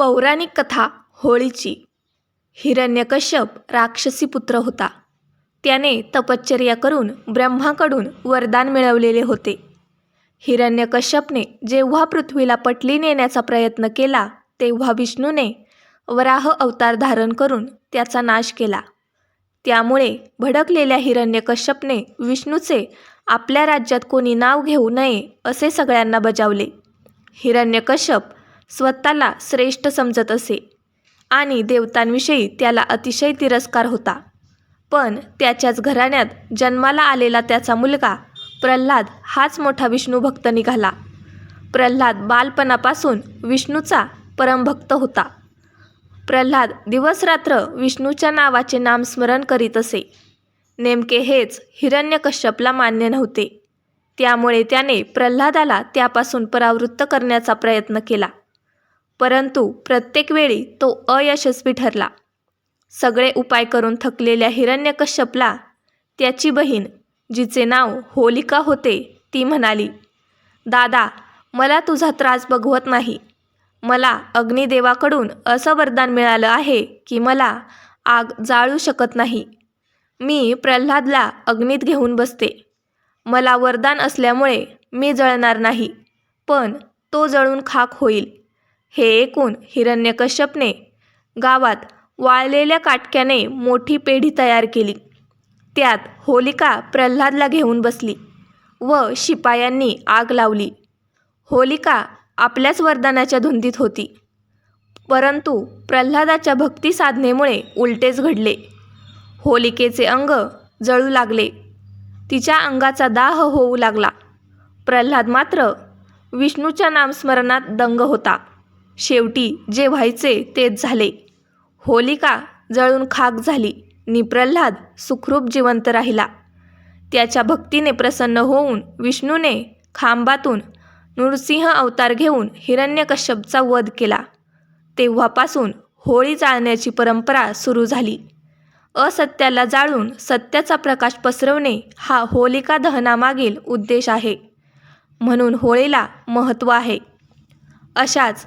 पौराणिक कथा होळीची. हिरण्यकश्यप राक्षसी पुत्र होता. त्याने तपश्चर्या करून ब्रह्माकडून वरदान मिळवलेले होते. हिरण्यकश्यपने जेव्हा पृथ्वीला पटली नेण्याचा प्रयत्न केला तेव्हा विष्णूने वराह अवतार धारण करून त्याचा नाश केला. त्यामुळे भडकलेल्या हिरण्यकश्यपने विष्णूचे आपल्या राज्यात कोणी नाव घेऊ नये असे सगळ्यांना बजावले. हिरण्यकश्यप स्वतःला श्रेष्ठ समजत असे. आणि देवतांविषयी त्याला अतिशय तिरस्कार होता. पण त्याच्याच घराण्यात जन्माला आलेला त्याचा मुलगा प्रल्हाद हाच मोठा विष्णुभक्त निघाला. प्रल्हाद बालपणापासून विष्णूचा परमभक्त होता. प्रल्हाद दिवसरात्र विष्णूच्या नावाचे नामस्मरण करीत असे. नेमके हेच हिरण्यकश्यपला मान्य नव्हते. त्यामुळे त्याने प्रल्हादाला त्यापासून परावृत्त करण्याचा प्रयत्न केला. परंतु प्रत्येक वेळी तो अयशस्वी ठरला. सगळे उपाय करून थकलेल्या हिरण्यकश्यपला त्याची बहीण जिचे नाव होलिका होते ती म्हणाली दादा मला तुझा त्रास बघवत नाही. मला अग्निदेवाकडून असं वरदान मिळालं आहे की मला आग जाळू शकत नाही. मी प्रल्हादला अग्नीत घेऊन बसते. मला वरदान असल्यामुळे मी जळणार नाही पण तो जळून खाक होईल. हे ऐकून हिरण्यकश्यपने गावात वाळलेल्या काटक्याने मोठी पेढी तयार केली. त्यात होलिका प्रल्हादला घेऊन बसली व शिपायांनी आग लावली. होलिका आपल्याच वरदानाच्या धुंदीत होती. परंतु प्रल्हादाच्या भक्ती साधनेमुळे उलटेच घडले. होलिकेचे अंग जळू लागले. तिच्या अंगाचा दाह होऊ लागला. प्रल्हाद मात्र विष्णूच्या नामस्मरणात दंग होता. शेवटी जे व्हायचे तेच झाले. होलिका जळून खाक झाली. नि प्रल्हाद सुखरूप जिवंत राहिला. त्याच्या भक्तीने प्रसन्न होऊन विष्णूने खांबातून नृसिंह अवतार घेऊन हिरण्यकश्यपचा वध केला. तेव्हापासून होळी जाळण्याची परंपरा सुरू झाली. असत्याला जाळून सत्याचा प्रकाश पसरवणे हा होलिका दहनामागील उद्देश आहे. म्हणून होळीला महत्त्व आहे. अशाच